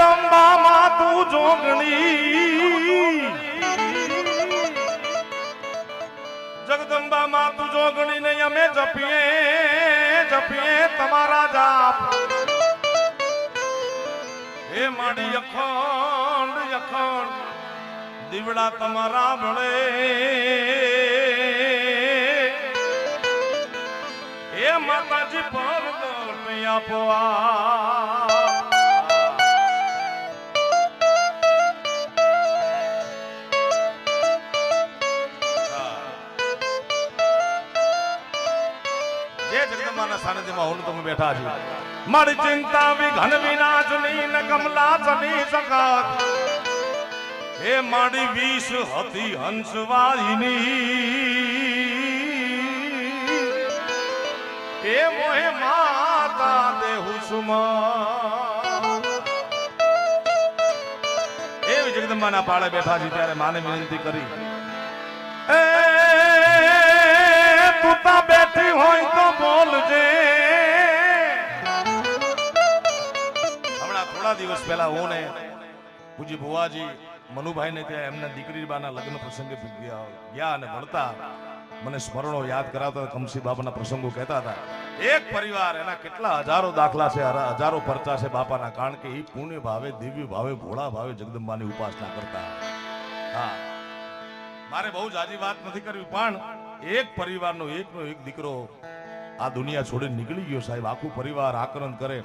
જગદંબા માં તું જોગણી. જગદંબામાં તું જોગણી ને અમે જપીએ જપીએ તમારા જાપ. હે માડી અખંડ અખંડ, દીવડા તમારા ભળે હે માતાજી પર દોટ જે સાનિધ્યમાં હું તમે બેઠા છો. મારી ચિંતા વિઘન વિનાશની ન કમલા ચની સખત હે મારી વિષ હતી હંસવાહિની. હે મોહે માતા દેહુ સુમા એ જગદંબાના પાળે બેઠા છે ત્યારે માને વિનંતી કરી. તું બેઠી હોય તો બોલજે. હમણાં થોડા દિવસ પહેલા હું ને પૂજી ભુવાજી, મનુભાઈ ને ત્યાં એમના દીકરી બાના લગ્ન પ્રસંગે ગયા અને ભણતા. મને સ્મરણો યાદ કરાવતા કમસી બાપાના પ્રસંગો કહેતા હતા. એક પરિવાર એના કેટલા હજારો દાખલા છે હજારો પરચા છે બાપાના, કારણ કે એ પુણ્ય ભાવે, દિવ્ય ભાવે, ભોળા ભાવે જગદંબાની ઉપાસના કરતા. હા. મારે બહુ જાજી વાત નથી કરવી, પણ એક પરિવારનો એકનો એક દીકરો આ દુનિયા છોડીને નીકળી ગયો સાહેબ. આખું પરિવાર આકરણ કરે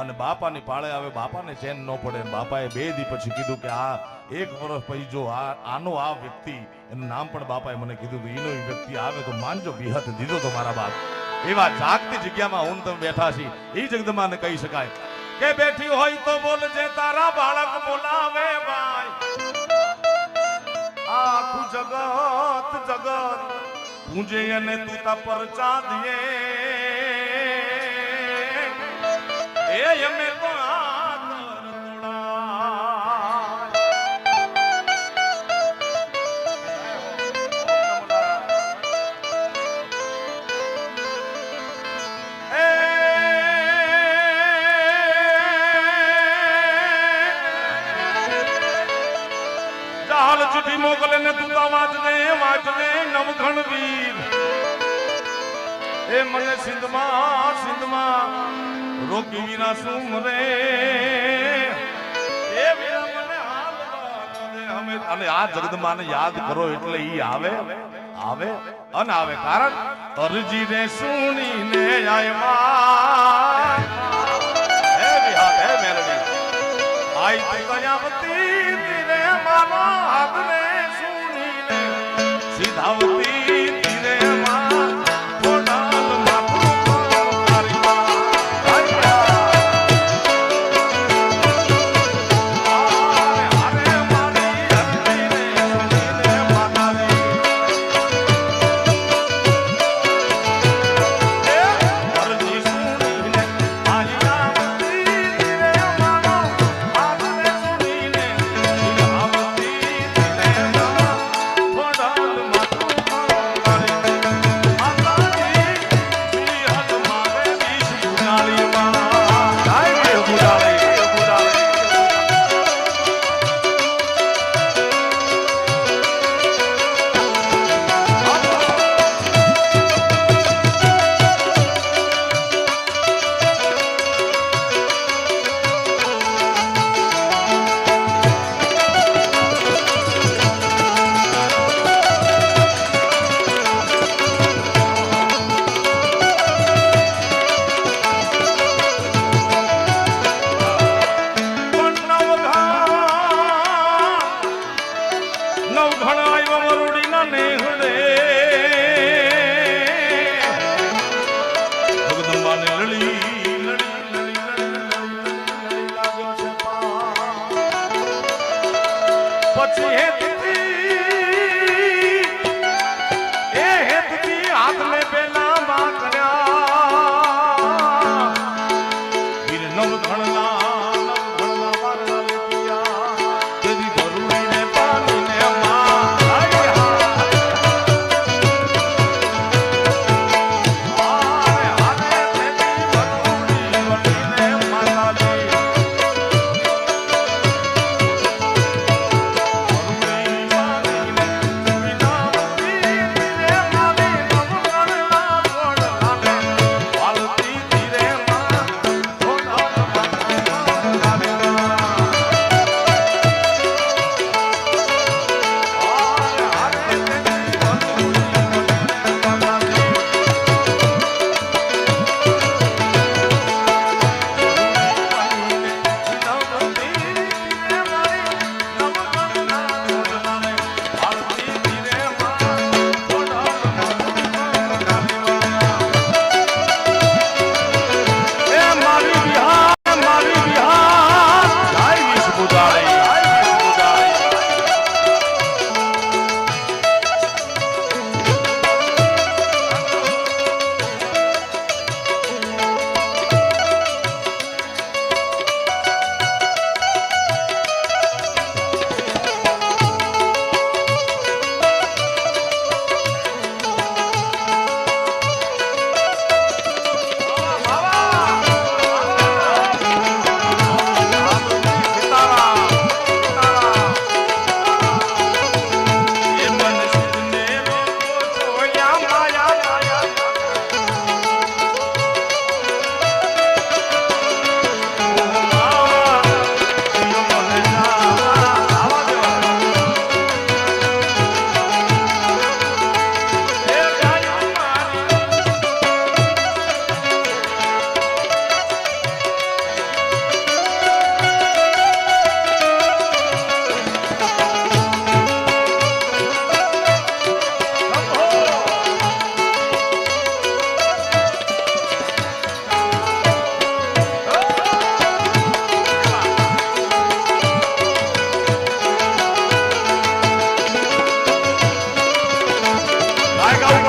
અને બાપાની પાળે આવે, બાપાને ચેન ન પડે. બાપાએ બે દી પછી કીધું કે આ એક વર્ષ પછી જો આ, આનો આ વ્યક્તિ, એનું નામ પણ બાપાએ મને કીધું કે એનો વ્યક્તિ આવે તો માનજો બિહત દીધો તો મારા બાપ. એવા જાગતી જગ્યામાં હું તમે બેઠા છી એ જગદમાને કહી શકાય કે બેઠી હોય તો બોલજે તારા બાળક બોલાવે ભાઈ. આખું જગત જગત પૂજે અને તું તા પરચા દિયે એ અમે ચાલ ચિઠ્ઠી મોકલે ને તું વાંચને વાંચને, નવઘણ વીર. એ મને સિંધમાં સિંધમાં રોકી વીરા શું મરે? એ મને હાલ અને આ જગદમાને યાદ કરો એટલે ઈ આવે આવે અન આવે. કારણ અરજી રે સુણીને આયમાં હે વિહાર, હે મેલડી. આઈ તું દયાવતી તીરે પછી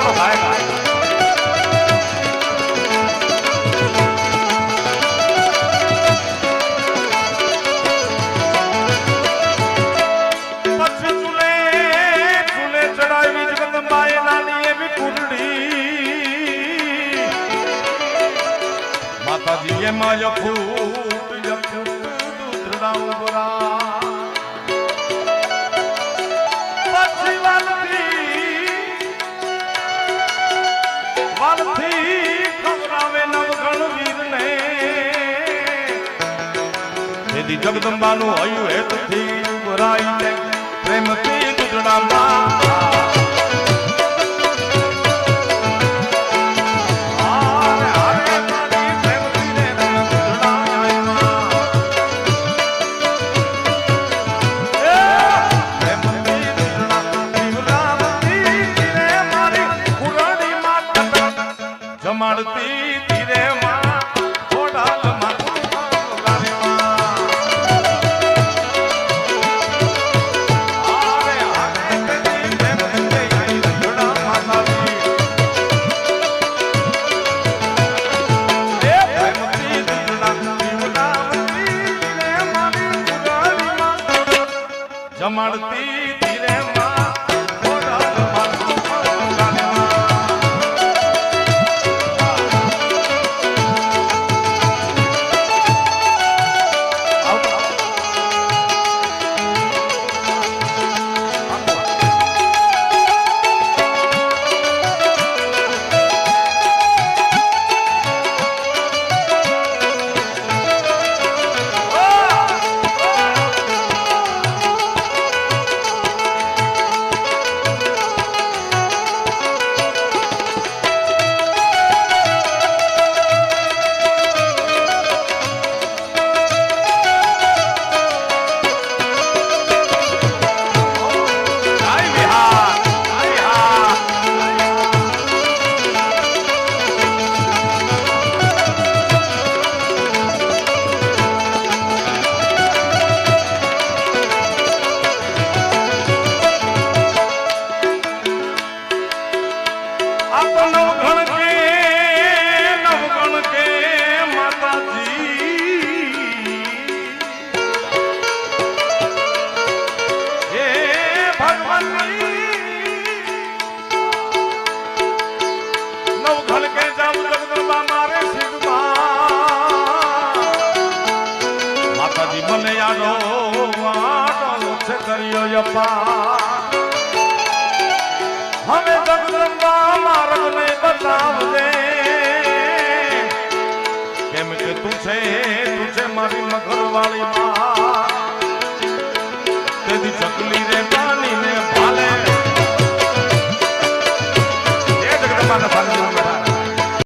મારો ભાઈ માતાજી એમાં યખું યખું દૂધ રાઉ બરા શ્રી જગદંબાનું હયું હેતથી ભરાઈ પ્રેમથી ગુજરાતમાં જમાડતી ಮಾಡ್ತಿ છે તું છે મારી મગર વાળી માં